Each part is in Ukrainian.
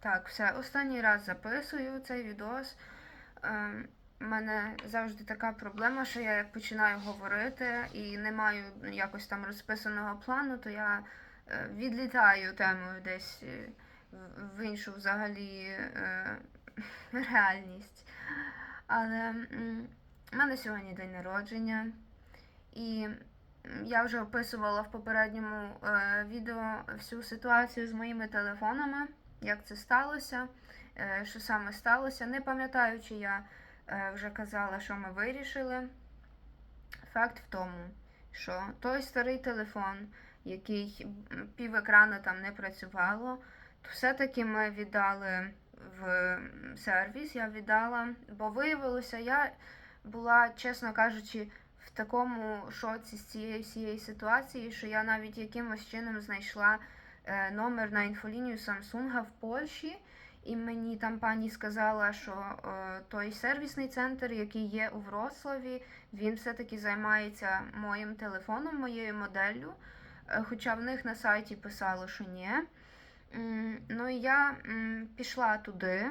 Так, все, останній раз записую цей відос. Ем, У мене завжди така проблема, що я як починаю говорити і не маю якось там розписаного плану, то я е, відлітаю темою десь е, в- в іншу взагалі е, реальність. Але у мене сьогодні день народження, і я вже описувала в попередньому відео всю ситуацію з моїми телефонами як це сталося, е, що саме сталося. Не пам'ятаю, чи я е, вже казала, що ми вирішили. Факт в тому, що той старий телефон, який пів екрана там не працювало, то все-таки ми віддали в сервіс. Я віддала, бо виявилося, я була, чесно кажучи, в такому шоці з цієї всієї ситуації, що я навіть якимось чином знайшла номер на інфолінію Samsung в Польщі, і мені там пані сказала, що е, той сервісний центр, який є у Вроцлаві, він все-таки займається моїм телефоном, моєю моделлю. Е, Хоча в них на сайті писало, що ні. Ну і я пішла туди,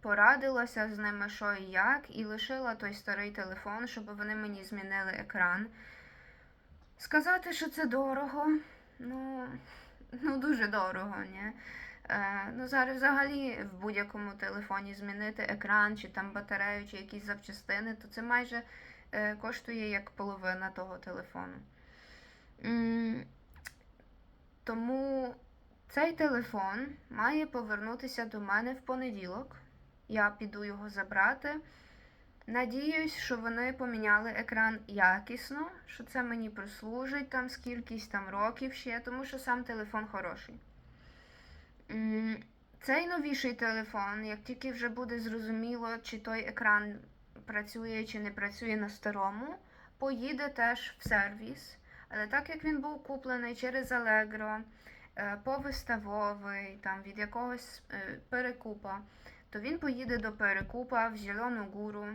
порадилася з ними, що і як, і лишила той старий телефон, щоб вони мені змінили екран. Сказати, що це дорого, ну, ну дуже дорого, ні. Е, ну, зараз взагалі в будь-якому телефоні змінити екран, чи там батарею, чи якісь запчастини, то це майже е, коштує як половина того телефону. М, Тому цей телефон має повернутися до мене в понеділок. Я піду його забрати. Надіюсь, що вони поміняли екран якісно, що це мені прослужить там скількись там років ще, тому що сам телефон хороший. Цей новіший телефон, як тільки вже буде зрозуміло, чи той екран працює чи не працює на старому, поїде теж в сервіс. Але так як він був куплений через Allegro, е, повиставовий, там від якогось е, перекупа, то він поїде до перекупа в Зелену Гуру.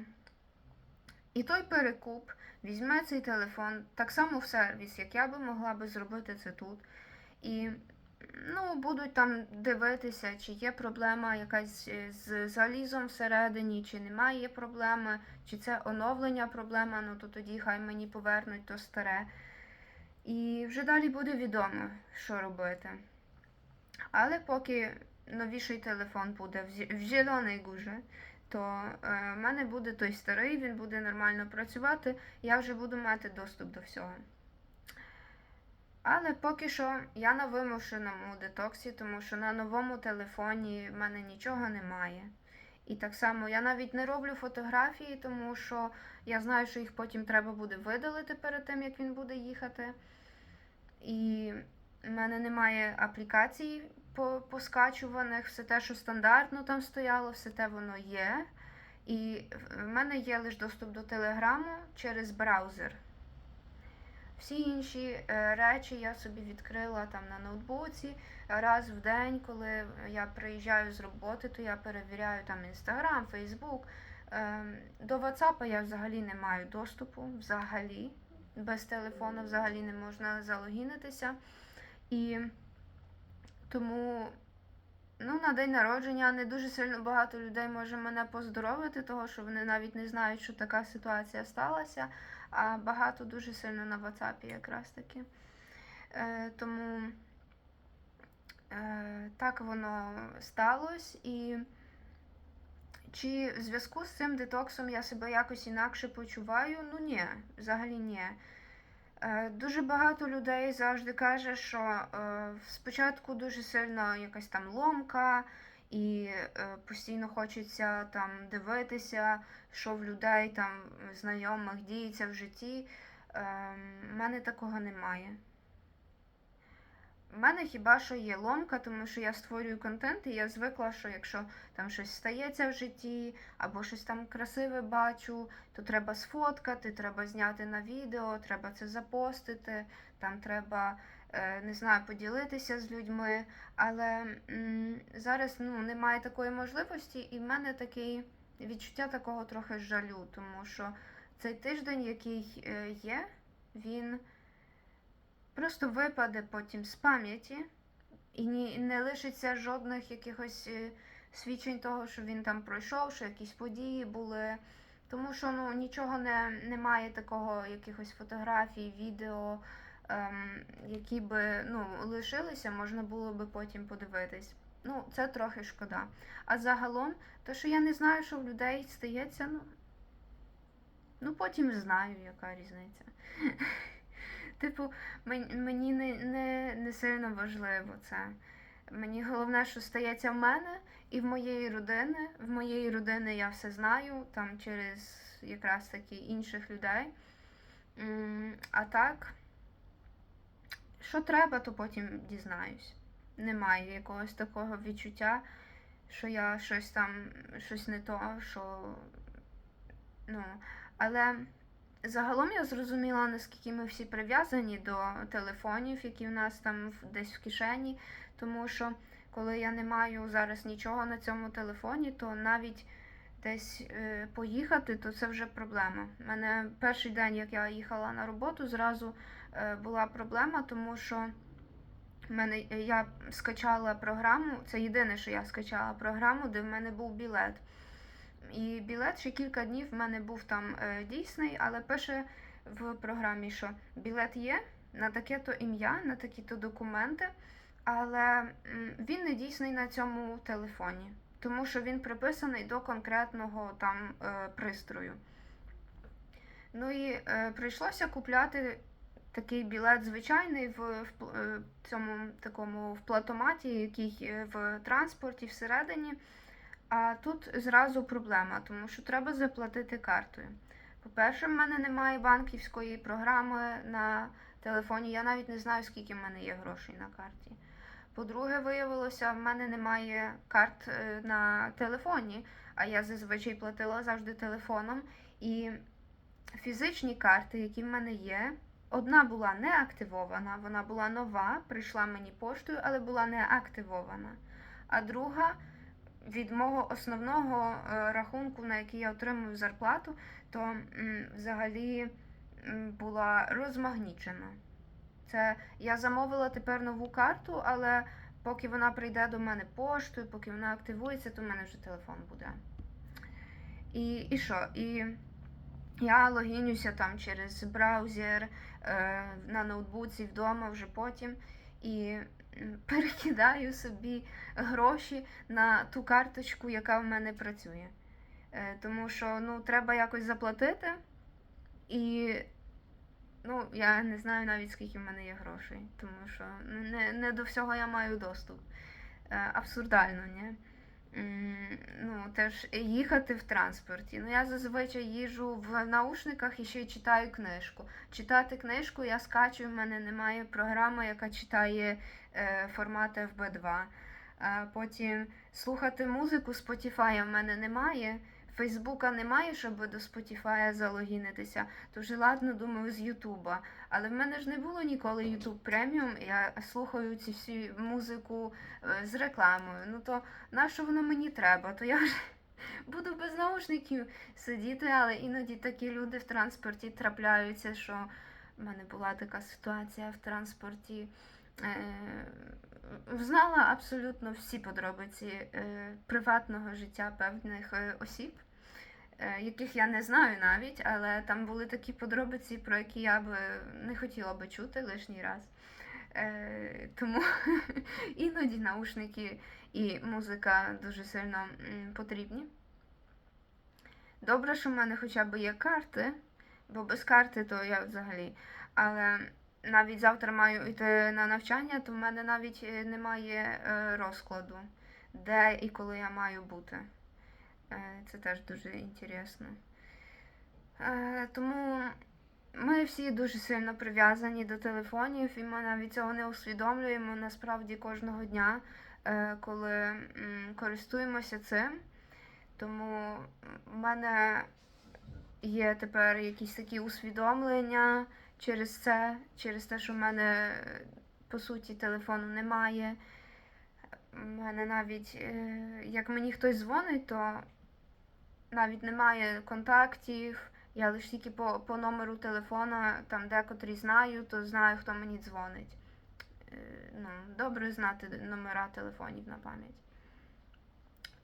І той перекуп візьме цей телефон так само в сервіс, як я би могла би зробити це тут. І ну, будуть там дивитися, чи є проблема якась е, з залізом всередині, чи немає проблеми, чи це оновлення проблема, ну то тоді хай мені повернуть то старе. І вже далі буде відомо, що робити. Але поки новіший телефон буде в зеленій гуже, то е, в мене буде той старий, він буде нормально працювати, я вже буду мати доступ до всього. Але поки що я на вимушеному детоксі, тому що на новому телефоні в мене нічого немає. І так само я навіть не роблю фотографії, тому що я знаю, що їх потім треба буде видалити перед тим, як він буде їхати. І в мене немає аплікацій поскачуваних, все те, що стандартно там стояло, все те воно є. І в мене є лише доступ до телеграму через браузер. Всі інші е, речі я собі відкрила там на ноутбуці. Раз в день, коли я приїжджаю з роботи, то я перевіряю там Інстаграм, Фейсбук. Ем, До WhatsApp я взагалі не маю доступу. Взагалі. Без телефону взагалі не можна залогінитися. І тому ну, на день народження не дуже сильно багато людей може мене поздоровити, того що вони навіть не знають, що така ситуація сталася, а багато дуже сильно на WhatsApp якраз таки. Е, тому е, так воно сталося. І чи в зв'язку з цим детоксом я себе якось інакше почуваю? Ну ні, взагалі ні. Е, Дуже багато людей завжди каже, що е, спочатку дуже сильно якась там ломка, і е, постійно хочеться там дивитися, що в людей там знайомих діється в житті. У мене такого немає. У мене хіба що є ломка, тому що я створюю контент, і я звикла, що якщо там щось стається в житті, або щось там красиве бачу, то треба сфоткати, треба зняти на відео, треба це запостити, там треба, е, не знаю, поділитися з людьми. Але м, зараз ну, немає такої можливості, і в мене таке відчуття такого трохи жалю, тому що цей тиждень, який е, є, він просто випаде потім з пам'яті. і не лишиться жодних якихось е, свідчень того, що він там пройшов, що якісь події були. Тому що ну, нічого не, немає такого, якихось фотографій, відео, ем, які би ну, лишилися, можна було би потім подивитись. Ну, це трохи шкода. А загалом, то, що я не знаю, що в людей стається, ну, ну потім знаю, яка різниця. Типу, мені не, не, не сильно важливо це. Мені головне, що стається в мене і в моєї родини. В моєї родини я все знаю, там через якраз таки інших людей. А так, що треба, то потім дізнаюсь. Немає якогось такого відчуття, що я щось там, щось не то, що. Ну, але загалом я зрозуміла, наскільки ми всі прив'язані до телефонів, які в нас там десь в кишені. Тому що коли я не маю зараз нічого на цьому телефоні, то навіть десь е, поїхати, то це вже проблема. У мене перший день, як я їхала на роботу, зразу е, була проблема, тому що мене я скачала програму. Це єдине, що я скачала програму, де в мене був білет. І білет ще кілька днів в мене був там е, дійсний, але пише в програмі, що білет є на таке-то ім'я, на такі-то документи, але він не дійсний на цьому телефоні, тому що він приписаний до конкретного там е, пристрою. Ну і е, прийшлося купляти такий білет звичайний в, в е, цьому такому в платоматі, який в транспорті всередині. А тут зразу проблема, тому що треба заплатити картою. По-перше, в мене немає банківської програми на телефоні. Я навіть не знаю, скільки в мене є грошей на карті. По-друге, виявилося, в мене немає карт е, на телефоні, а я зазвичай платила завжди телефоном. І фізичні карти, які в мене є, одна була не активована, вона була нова, прийшла мені поштою, але була не активована. А друга від мого основного е, рахунку, на який я отримую зарплату, то взагалі була розмагнічена. Це я замовила тепер нову карту, але поки вона прийде до мене поштою, поки вона активується, то в мене вже телефон буде. І, і що? І я логінюся там через браузер е, на ноутбуці вдома вже потім і перекидаю собі гроші на ту карточку, яка в мене працює. Е, тому що ну, треба якось заплатити, і ну, я не знаю навіть скільки в мене є грошей, тому що ну, не, не до всього я маю доступ. Е, абсурдально, ні? Ну, теж їхати в транспорті. Ну, я зазвичай їжу в наушниках і ще й читаю книжку. Читати книжку я скачую, в мене немає програми, яка читає е, формат FB2. Потім слухати музику Spotify в мене немає. Фейсбука немає, щоб до Spotify залогінитися. То вже ладно, думаю, з Ютуба. Але в мене ж не було ніколи YouTube преміум. Я слухаю ці всі музику е, з рекламою. Ну то на що воно мені треба? То я вже буду без наушників сидіти, але іноді такі люди в транспорті трапляються, що в мене була така ситуація в транспорті. Е, Знала абсолютно всі подробиці е, приватного життя певних е, осіб, яких я не знаю навіть, але там були такі подробиці, про які я би не хотіла би чути лишній раз. Тому іноді наушники і музика дуже сильно потрібні. Добре, що в мене хоча б є карти, бо без карти то я взагалі. Але навіть завтра маю йти на навчання, то в мене навіть е, немає е, розкладу, де і коли я маю бути. Е, Це теж дуже інтересно. Тому ми всі дуже сильно прив'язані до телефонів, і ми навіть цього не усвідомлюємо насправді кожного дня, коли користуємося цим. Тому в мене є тепер якісь такі усвідомлення через це, через те, що в мене по суті телефону немає. У мене навіть, е, як мені хтось дзвонить, то навіть немає контактів. Я лише тільки по, по номеру телефона, там декотрі знаю, то знаю, хто мені дзвонить. е, ну, добре знати номера телефонів на пам'ять.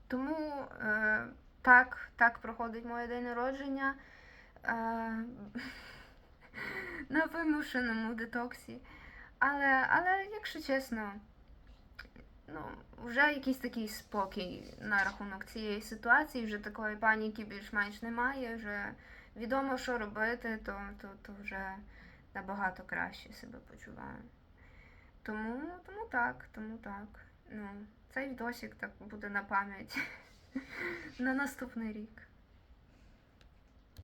Тому е, так, так проходить моє день народження. На вимушеному детоксі. Але, але, якщо чесно, ну, вже якийсь такий спокій на рахунок цієї ситуації, вже такої паніки більш-менш немає, вже відомо, що робити, то, то, то вже набагато краще себе почуваю. Тому, тому так, тому так. Ну, цей відосик так буде на пам'ять на наступний рік.